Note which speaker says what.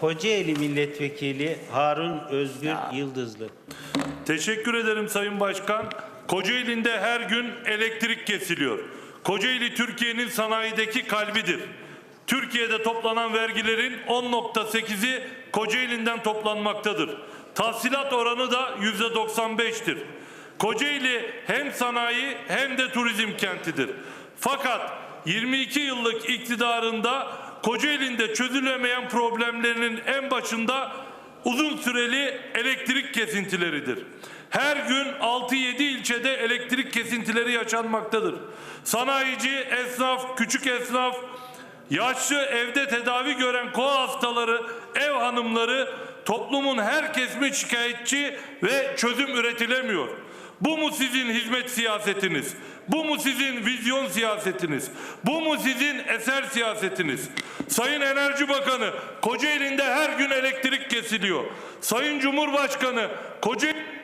Speaker 1: Kocaeli Milletvekili Harun Özgür Yıldızlı.
Speaker 2: Teşekkür ederim Sayın Başkan. Kocaeli'nde her gün elektrik kesiliyor. Kocaeli Türkiye'nin sanayideki kalbidir. Türkiye'de toplanan vergilerin 10.8'i Kocaeli'nden toplanmaktadır. Tahsilat oranı da %95'tir. Kocaeli hem sanayi hem de turizm kentidir. Fakat 22 yıllık iktidarında Kocaeli'nde çözülemeyen problemlerinin en başında uzun süreli elektrik kesintileridir. Her gün 6-7 ilçede elektrik kesintileri yaşanmaktadır. Sanayici, esnaf, küçük esnaf, yaşlı evde tedavi gören koa hastaları, ev hanımları toplumun her kesimi şikayetçi ve çözüm üretilemiyor. Bu mu sizin hizmet siyasetiniz? Bu mu sizin vizyon siyasetiniz? Bu mu sizin eser siyasetiniz? Sayın Enerji Bakanı, Kocaeli'nde her gün elektrik kesiliyor. Sayın Cumhurbaşkanı, Kocaeli